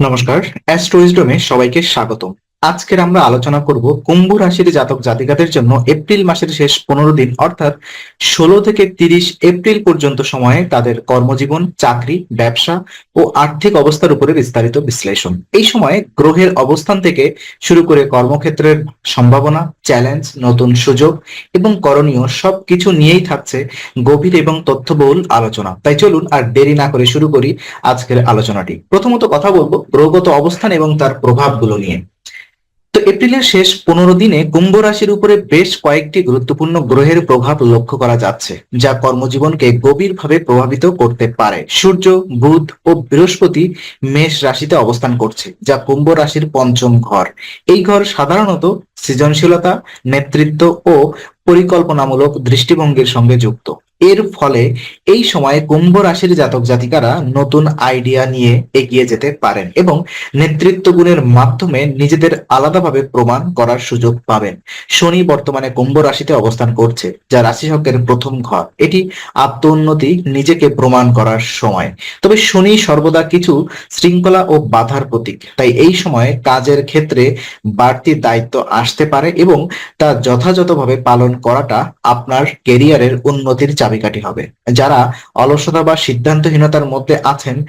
নমস্কার অ্যাস্ট্রোইজডমে সবাইকে স্বাগতম। আজকের আমরা আলোচনা করব কুম্ভ রাশির জাতক জাতিকাদের জন্য এপ্রিল মাসের শেষ পনেরো দিন, অর্থাৎ ষোলো থেকে তিরিশ এপ্রিল পর্যন্ত সময়ে তাদের কর্মজীবন, চাকরি, ব্যবসা ও আর্থিক অবস্থার উপরে বিস্তারিত বিশ্লেষণ। এই সময়ে গ্রহের অবস্থান থেকে শুরু করে কর্মক্ষেত্রের সম্ভাবনা, চ্যালেঞ্জ, নতুন সুযোগ এবং করণীয় সবকিছু নিয়েই থাকছে গভীর এবং তথ্যবহুল আলোচনা। তাই চলুন আর দেরি না করে শুরু করি আজকের আলোচনাটি। প্রথমত কথা বলব গ্রহগত অবস্থান এবং তার প্রভাবগুলো নিয়ে। তো এপ্রিলের শেষ পনেরো দিনে কুম্ভ রাশির উপরে বেশ কয়েকটি গুরুত্বপূর্ণ গ্রহের প্রভাব লক্ষ্য করা যাচ্ছে, যা কর্মজীবনকে গভীরভাবে প্রভাবিত করতে পারে। সূর্য, বুধ ও বৃহস্পতি মেষ রাশিতে অবস্থান করছে, যা কুম্ভ রাশির পঞ্চম ঘর। এই ঘর সাধারণত সৃজনশীলতা, নেতৃত্ব ও পরিকল্পনামূলক দৃষ্টিভঙ্গির সঙ্গে যুক্ত। এর ফলে এই সময়ে কুম্ভ রাশির জাতক জাতিকারা নতুন আইডিয়া নিয়ে এগিয়ে যেতে পারেন এবং নেতৃত্ব গুণের মাধ্যমে নিজেদের আলাদাভাবে প্রমাণ করার সুযোগ পাবেন। শনি বর্তমানে কুম্ভ রাশিতে অবস্থান করছে, যা রাশিচক্রের প্রথম ঘর। এটি আত্মোন্নতি, নিজেকে প্রমাণ করার সময়। তবে শনি সর্বদা কিছু শৃঙ্খলা ও বাধার প্রতীক। তাই এই সময়ে কাজের ক্ষেত্রে বাড়তি দায়িত্ব আসতে পারে এবং তা যথাযথভাবে পালন করাটা আপনার কেরিয়ারের উন্নতির চাবিকাঠি হবে। যারা অলসতা বা সিদ্ধান্তহীনতার মধ্যে আছেন,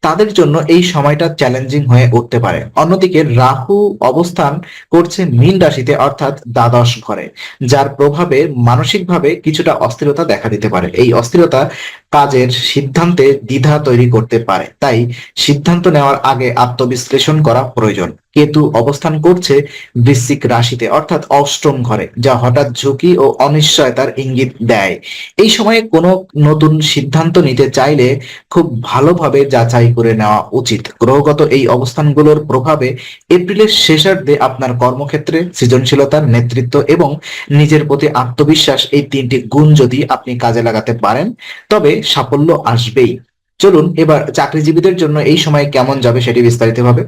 তাদের জন্য এই সময়টা চ্যালেঞ্জিং হয়ে উঠতে পারে। অন্যদিকে রাহু অবস্থান করছে মীন রাশিতে, অর্থাৎ দ্বাদশ ঘরে, যার প্রভাবে মানসিকভাবে কিছুটা অস্থিরতা দেখা দিতে পারে। এই অস্থিরতা কাজের সিদ্ধান্তে দ্বিধা তৈরি করতে পারে। তাই সিদ্ধান্ত নেওয়ার আগে আত্মবিশ্লেষণ করা প্রয়োজন। কেতু অবস্থান করছে বৃশ্চিক রাশিতে, অর্থাৎ অষ্টম ঘরে, যা হঠাৎ ঝুঁকি ও অনিশ্চয়তার ইঙ্গিত দেয়। এই সময়ে কোনো নতুন সিদ্ধান্ত নিতে চাইলে খুব ভালোভাবে যাচাই করে নেওয়া উচিত। গ্রহগত এই অবস্থানগুলোর প্রভাবে এপ্রিলের শেষার্ধে আপনার কর্মক্ষেত্রে সৃজনশীলতার নেতৃত্ব এবং নিজের প্রতি আত্মবিশ্বাস এই তিনটি গুণ যদি আপনি কাজে লাগাতে পারেন, তবে সাফল্য আসবেই। চলুন, এবার চাকরিজীবীদের জন্য এই সময় কেমন যাবে সেটি বিস্তারিত ভাবে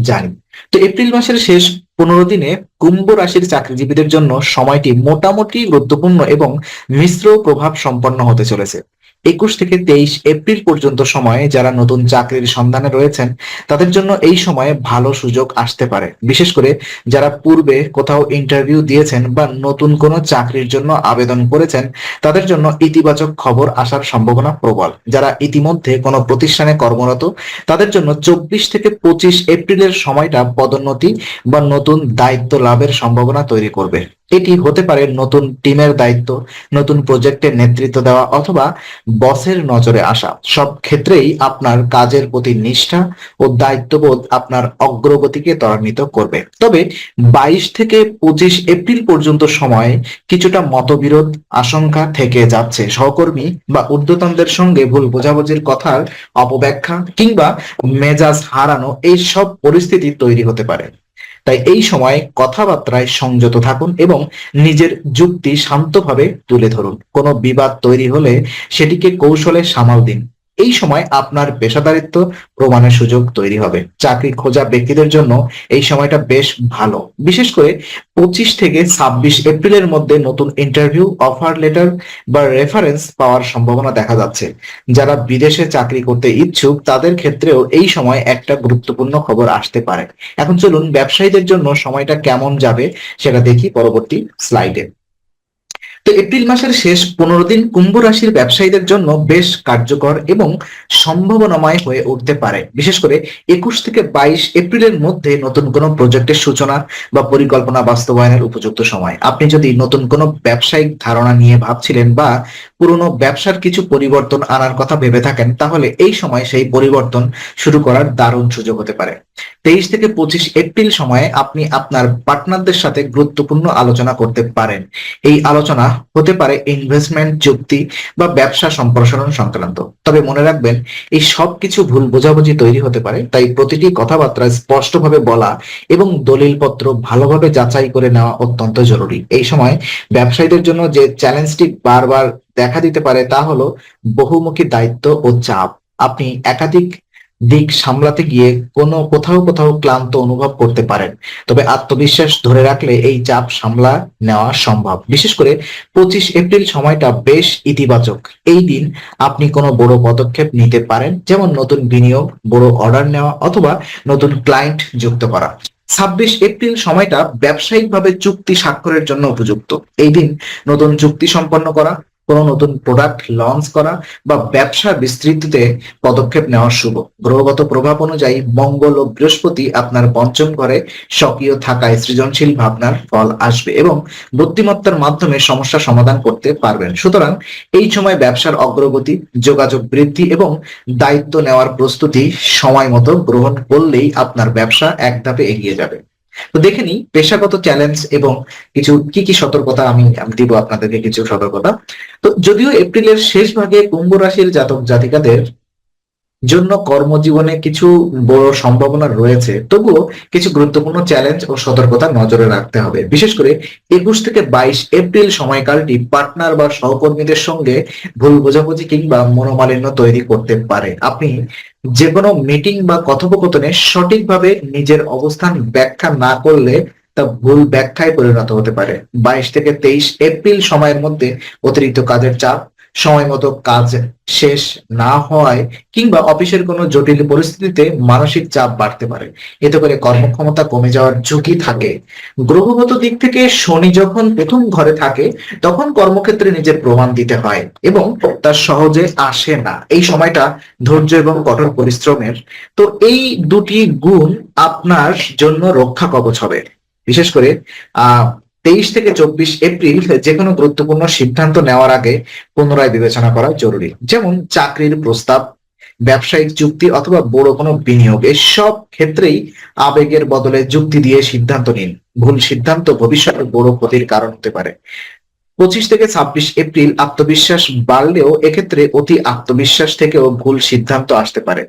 জানি। তো এপ্রিল মাসের শেষ পনেরো দিনে কুম্ভ রাশির চাকরিজীবীদের জন্য সময়টি মোটামুটি গুরুত্বপূর্ণ এবং মিশ্র প্রভাব সম্পন্ন হতে চলেছে। একুশ থেকে তেইশ এপ্রিল পর্যন্ত সময়ে যারা নতুন চাকরির সন্ধানে রয়েছেন, তাদের জন্য এই সময়ে ভালো সুযোগ আসতে পারে। বিশেষ করে যারা পূর্বে কোথাও ইন্টারভিউ দিয়েছেন বা নতুন কোনো চাকরির জন্য আবেদন করেছেন, তাদের জন্য ইতিবাচক খবর আসার সম্ভাবনা প্রবল। যারা ইতিমধ্যে কোনো প্রতিষ্ঠানে কর্মরত, তাদের জন্য চব্বিশ থেকে পঁচিশ এপ্রিলের সময়টা পদোন্নতি বা নতুন দায়িত্ব লাভের সম্ভাবনা তৈরি করবে। এটি হতে পারে নতুন টিমের দায়িত্ব, নতুন প্রজেক্টের নেতৃত্ব দেওয়া অথবা বসের নজরে আসা। সব ক্ষেত্রেই আপনার কাজের প্রতি নিষ্ঠা ও দায়িত্ববোধ আপনার অগ্রগতিকে ত্বরান্বিত করবে। তবে বাইশ থেকে পঁচিশ এপ্রিল পর্যন্ত সময়ে কিছুটা মতবিরোধ আশঙ্কা থেকে যাচ্ছে। সহকর্মী বা ঊর্ধ্বতনদের সঙ্গে ভুল বোঝাবুঝির কথার অপব্যাখ্যা কিংবা মেজাজ হারানো এই সব পরিস্থিতি তৈরি হতে পারে। তাই এই সময় কথাবার্তায় সংযত থাকুন এবং নিজের যুক্তি শান্তভাবে তুলে ধরুন। কোনো বিবাদ তৈরি হলে সেটিকে কৌশলে সামাল দিন। এই সময় আপনার পেশাদারিত্ব প্রমাণের সুযোগ তৈরি হবে। চাকরি খোঁজা ব্যক্তিদের জন্য এই সময়টা বেশ ভালো। বিশেষ করে পঁচিশ থেকে ছাব্বিশ এপ্রিলের মধ্যে নতুন ইন্টারভিউ অফার লেটার বা রেফারেন্স পাওয়ার সম্ভাবনা দেখা যাচ্ছে। যারা বিদেশে চাকরি করতে ইচ্ছুক, তাদের ক্ষেত্রেও এই সময় একটা গুরুত্বপূর্ণ খবর আসতে পারে। এখন চলুন ব্যবসায়ীদের জন্য সময়টা কেমন যাবে, সেটা দেখি পরবর্তী স্লাইডে তো এপ্রিল মাসের শেষ পনেরো দিন কুম্ভ রাশির ব্যবসায়ীদের জন্য বেশ কার্যকর এবং সম্ভাবনাময় হয়ে উঠতে পারে। বিশেষ করে একুশ থেকে বাইশ এপ্রিলের মধ্যে নতুন কোনো প্রজেক্টের সূচনা বা পরিকল্পনা বাস্তবায়নের উপযুক্ত সময়। আপনি যদি নতুন কোনো ব্যবসায়িক ধারণা নিয়ে ভাবছিলেন বা পুরনো ব্যবসার কিছু পরিবর্তন আনার কথা ভেবে থাকেন, তাহলে এই সময় সেই পরিবর্তন শুরু করার দারুণ সুযোগ হতে পারে। তেইশ থেকে পঁচিশ এপ্রিল সময়ে আপনি আপনার পার্টনারদের সাথে গুরুত্বপূর্ণ আলোচনা করতে পারেন। এই আলোচনা হতে পারে ইনভেস্টমেন্ট চুক্তি বা ব্যবসা সম্প্রসারণ সংক্রান্ত। তবে মনে রাখবেন, এই সব কিছু ভুল বোঝাবুঝি তৈরি হতে পারে, তাই প্রতিটি কথাবার্তা স্পষ্টভাবে বলা এবং দলিলপত্র ভালোভাবে যাচাই করে নেওয়া অত্যন্ত জরুরি। এই সময় ব্যবসায়ীদের জন্য যে চ্যালেঞ্জটি বারবার দেখা দিতে পারে তা হলো বহুমুখী দায়িত্ব ও চাপ। আপনি একাধিক দিক সামলাতে গিয়ে কোনো কোথাও কোথাও ক্লান্ত অনুভব করতে পারেন। তবে আত্মবিশ্বাস ধরে রাখলে এই চাপ সামলা নেওয়া সম্ভব। বিশেষ করে পঁচিশ এপ্রিল সময়টা বেশ ইতিবাচক। এই দিন আপনি কোনো বড় পদক্ষেপ নিতে পারেন, যেমন নতুন বিনিয়োগ, বড় অর্ডার নেওয়া অথবা নতুন ক্লায়েন্ট যুক্ত করা। ছাব্বিশ এপ্রিল সময়টা ব্যবসায়িকভাবে চুক্তি স্বাক্ষরের জন্য উপযুক্ত। এই দিন নতুন চুক্তি সম্পন্ন করা কোনো নতুন প্রোডাক্ট লঞ্চ করা বা ব্যবসা বিস্তৃতিতে পদক্ষেপ নেওয়া শুভ। গ্রহগত প্রভাব অনুযায়ী মঙ্গল ও বৃহস্পতি আপনার পঞ্চম ঘরে সক্রিয় থাকায় সৃজনশীল ভাবনার ফল আসবে এবং বুদ্ধিমত্তার মাধ্যমে সমস্যা সমাধান করতে পারবেন। সুতরাং এই সময় ব্যবসার অগ্রগতি, যোগাযোগ বৃদ্ধি এবং দায়িত্ব নেওয়ার প্রস্তুতি সময় মতো গ্রহণ করলেই আপনার ব্যবসা এক ধাপে এগিয়ে যাবে। তো দেখে নিই পেশাগত চ্যালেঞ্জ এবং কিছু কি কি সতর্কতা আমি দিব আপনাদেরকে কিছু সতর্কতা। তো যদিও এপ্রিলের শেষ ভাগে কুম্ভ রাশির জাতক জাতিকাদের জন্য কর্মজীবনে কিছু বড় সম্ভাবনা রয়েছে। তবুও কিছু গুরুত্বপূর্ণ চ্যালেঞ্জ ও সতর্কতা নজরে রাখতে হবে। বিশেষ করে একুশ থেকে বাইশ এপ্রিল সময়কালটি পার্টনার বা সহকর্মীদের সঙ্গে ভুল বোঝাবুঝি কিংবা মনোমালিন্য তৈরি করতে পারে। আপনি যে কোনো মিটিং বা কথোপকথনে সঠিকভাবে নিজের অবস্থান ব্যাখ্যা না করলে তা ভুল ব্যাখ্যায় পরিণত হতে পারে। বাইশ থেকে তেইশ এপ্রিল সময়ের মধ্যে অতিরিক্ত কাজের চাপ সময় মতো কাজ শেষ না হওয়ায় কিংবা অফিসের কোনো জটিল পরিস্থিতিতে মানসিক চাপ বাড়তে পারে। এতে করে কর্মক্ষমতা কমে যাওয়ার ঝুঁকি থাকে। গ্রহগত দিক থেকে শনি যখন প্রথম ঘরে থাকে, তখন কর্মক্ষেত্রে নিজের প্রমাণ দিতে হয় এবং তা সহজে আসে না। এই সময়টা ধৈর্য এবং কঠোর পরিশ্রমের। তো এই দুটি গুণ আপনার জন্য রক্ষা কবচ হবে। বিশেষ করে, আহ তেইশ থেকে চব্বিশ এপ্রিল যে কোনো গুরুত্বপূর্ণ সিদ্ধান্ত নেওয়ার আগে পুনরায় বিবেচনা করা জরুরি। যেমন চাকরির প্রস্তাব, ব্যবসায়িক চুক্তি অথবা বড় কোনো বিনিয়োগ এসব ক্ষেত্রেই আবেগের বদলে যুক্তি দিয়ে সিদ্ধান্ত নিন। ভুল সিদ্ধান্ত ভবিষ্যতে বড় ক্ষতির কারণ হতে পারে। পঁচিশ থেকে ছাব্বিশ এপ্রিল আত্মবিশ্বাস বাড়লেও এক্ষেত্রে অতি আত্মবিশ্বাস থেকেও ভুল সিদ্ধান্ত আসতে পারে।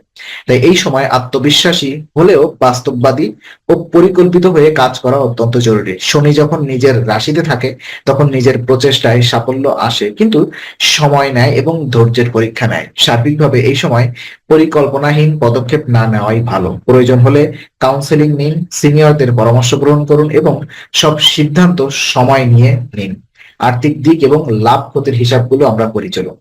তাই এই সময় আত্মবিশ্বাসী হলেও বাস্তববাদী ও পরিকল্পিত হয়ে কাজ করা অত্যন্ত জরুরি। শনি যখন নিজের রাশিতে থাকে, তখন নিজের প্রচেষ্টায় সাফল্য আসে, কিন্তু সময় নেয় এবং ধৈর্যের পরীক্ষা নেয়। সার্বিকভাবে এই সময় পরিকল্পনাহীন পদক্ষেপ না নেওয়াই ভালো। প্রয়োজন হলে কাউন্সেলিং নিন সিনিয়রদের পরামর্শ গ্রহণ করুন এবং সব সিদ্ধান্ত সময় নিয়ে নিন। আর্থিক দিক এবং লাভ ক্ষতির হিসাবগুলো আমরা করি চলো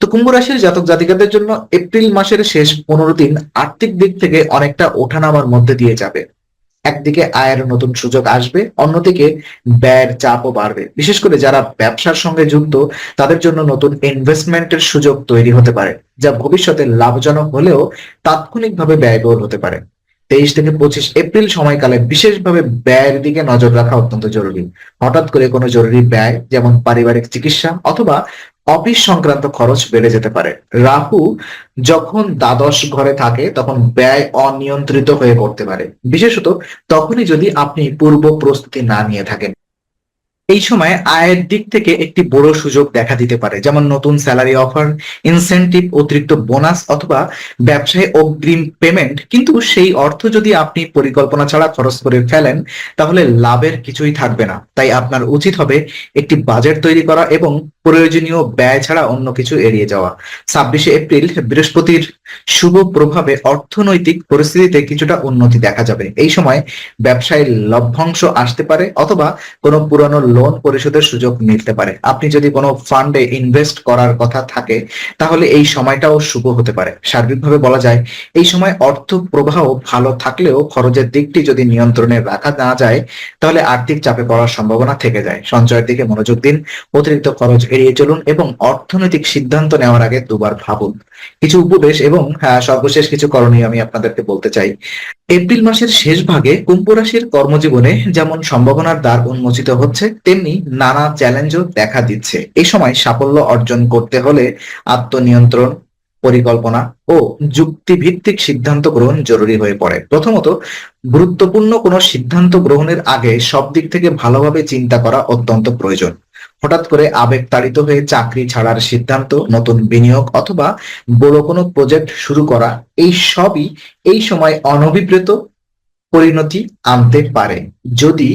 তো কুম্ভ রাশির জাতক জাতিকাদের জন্য এপ্রিল মাসের শেষ পনেরো দিন আর্থিক দিক থেকে অনেকটা ওঠানামার মধ্যে দিয়ে যাবে। একদিকে আয়ের নতুন সুযোগ আসবে, অন্যদিকে ব্যয়ের চাপও বাড়বে। বিশেষ করে যারা ব্যবসার সঙ্গে যুক্ত, তাদের জন্য নতুন ইনভেস্টমেন্টের সুযোগ তৈরি হতে পারে, যা ভবিষ্যতে লাভজনক হলেও তাৎক্ষণিকভাবে ব্যয়বহুল হতে পারে। তেইশ থেকে পঁচিশ এপ্রিল সময়কালে বিশেষভাবে ব্যয়ের দিকে নজর রাখা অত্যন্ত জরুরি। হঠাৎ করে কোনো জরুরি ব্যয়, যেমন পারিবারিক চিকিৎসা অথবা অফিস সংক্রান্ত খরচ বেড়ে যেতে পারে। রাহু যখন দ্বাদশ ঘরে থাকে, তখন ব্যয় অনিয়ন্ত্রিত হয়ে পড়তে পারে। বিশেষত তখনই যদি আপনি পূর্ব প্রস্তুতি না নিয়ে থাকেন। এই সময় আয়ের দিক থেকে একটি বড় সুযোগ দেখা দিতে পারে, যেমন নতুন স্যালারি অফার ইনসেন্টিভ অতিরিক্ত বোনাস অথবা ব্যবসায় অগ্রিম পেমেন্ট কিন্তু সেই অর্থ যদি আপনি পরিকল্পনা ছাড়া খরচ করে ফেলেন, তাহলে লাভের কিছুই থাকবে না। তাই আপনার উচিত হবে একটি বাজেট তৈরি করা এবং প্রয়োজনীয় ব্যয় ছাড়া অন্য কিছু এড়িয়ে যাওয়া। ছাব্বিশে এপ্রিল, বৃহস্পতির শুভ প্রভাবে অর্থনৈতিক পরিস্থিতিতে কিছুটা উন্নতি দেখা যাবে। এই সময় ব্যবসায় লভ্যাংশ আসতে পারে অথবা কোনো পুরানো লোন পরিশোধের সুযোগ মিলতে পারে। আপনি যদি কোনো ফান্ডে ইনভেস্ট করার কথা থাকে তাহলে এই সময়টাও শুভ হতে পারে। সার্বিকভাবে বলা যায় এই সময় অর্থ প্রবাহ ভালো থাকলেও খরচের দিকটি যদি নিয়ন্ত্রণে রাখা না যায় তাহলে আর্থিক চাপে পড়ার সম্ভাবনা থেকে যায়। সঞ্চয়ের দিকে মনোযোগ দিন অতিরিক্ত খরচ এড়িয়ে চলুন এবং অর্থনৈতিক সিদ্ধান্ত নেওয়ার আগে দুবার ভাবুন। কিছু উপদেশ এবং হ্যাঁ, সর্বশেষ কিছু করণীয় আমি আপনাদেরকে বলতে চাই। এপ্রিল মাসের শেষ ভাগে কুম্ভ রাশির কর্মজীবনে যেমন সম্ভাবনার দ্বার উন্মোচিত হচ্ছে তেমনি নানা চ্যালেঞ্জও দেখা দিচ্ছে। এই সময় সাফল্য অর্জন করতে হলে আত্মনিয়ন্ত্রণ, পরিকল্পনা ও যুক্তিভিত্তিক সিদ্ধান্ত গ্রহণ জরুরি হয়ে পড়ে। প্রথমত, গুরুত্বপূর্ণ কোনো সিদ্ধান্ত গ্রহণের আগে সব দিক থেকে ভালোভাবে চিন্তা করা অত্যন্ত প্রয়োজন। হঠাৎ করে আবেগ তাড়িত হয়ে চাকরি ছাড়ার সিদ্ধান্ত, নতুন বিনিয়োগ অথবা বড় কোনো প্রজেক্ট শুরু করা, এই সবই এই সময় অনভিপ্রেত পরিণতি আনতে পারে। যদি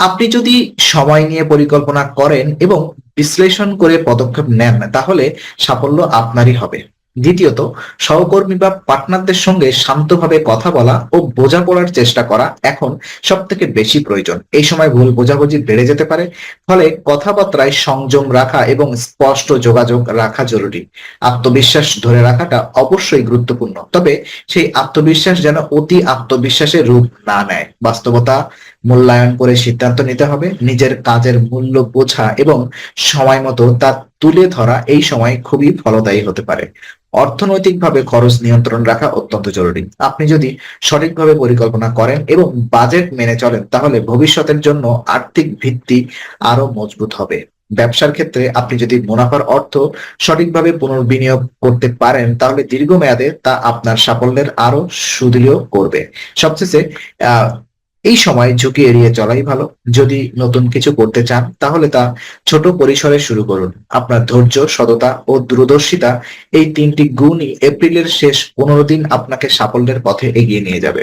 আপনি যদি সময় নিয়ে পরিকল্পনা করেন এবং বিশ্লেষণ করে পদক্ষেপ নেন, তাহলে সাফল্য আপনারই হবে। দ্বিতীয়ত, সহকর্মী বা পার্টনারদের সঙ্গে শান্তভাবে কথা বলা ও বোঝাপড়ার চেষ্টা করা এখন সব থেকে বেশি প্রয়োজন। এই সময় ভুল বোঝাবুঝি বেড়ে যেতে পারে, ফলে কথাবার্তায় সংযম রাখা এবং স্পষ্ট যোগাযোগ রাখা জরুরি। আত্মবিশ্বাস ধরে রাখাটা অবশ্যই গুরুত্বপূর্ণ, তবে সেই আত্মবিশ্বাস যেন অতি আত্মবিশ্বাসের রূপ না নেয়। বাস্তবতা মূল্যায়ন করে সিদ্ধান্ত নিতে হবে, নিজের কাজের মূল্য বোঝা এবং সময় মতো তা তুলে ধরা এই সময় খুবই ফলদায়ী হতে পারে। অর্থনৈতিকভাবে খরচ নিয়ন্ত্রণ রাখা অত্যন্ত জরুরি। আপনি যদি সঠিকভাবে পরিকল্পনা করেন এবং বাজেট মেনে চলেন, তাহলে ভবিষ্যতের জন্য আর্থিক ভিত্তি আরও মজবুত হবে। ব্যবসার ক্ষেত্রে আপনি যদি মুনাফার অর্থ সঠিকভাবে পুনর্বিনিয়োগ করতে পারেন, তাহলে দীর্ঘমেয়াদে তা আপনার সাফল্যের আরও সুদৃঢ় করবে। সবশেষে এই সময় ঝুঁকি এড়িয়ে চলাই ভালো। যদি নতুন কিছু করতে চান, তাহলে তা ছোট পরিসরে শুরু করুন। আপনার ধৈর্য, সততা ও দূরদর্শিতা এই তিনটি গুণই এপ্রিলের শেষ পনেরো দিন আপনাকে সাফল্যের পথে এগিয়ে নিয়ে যাবে।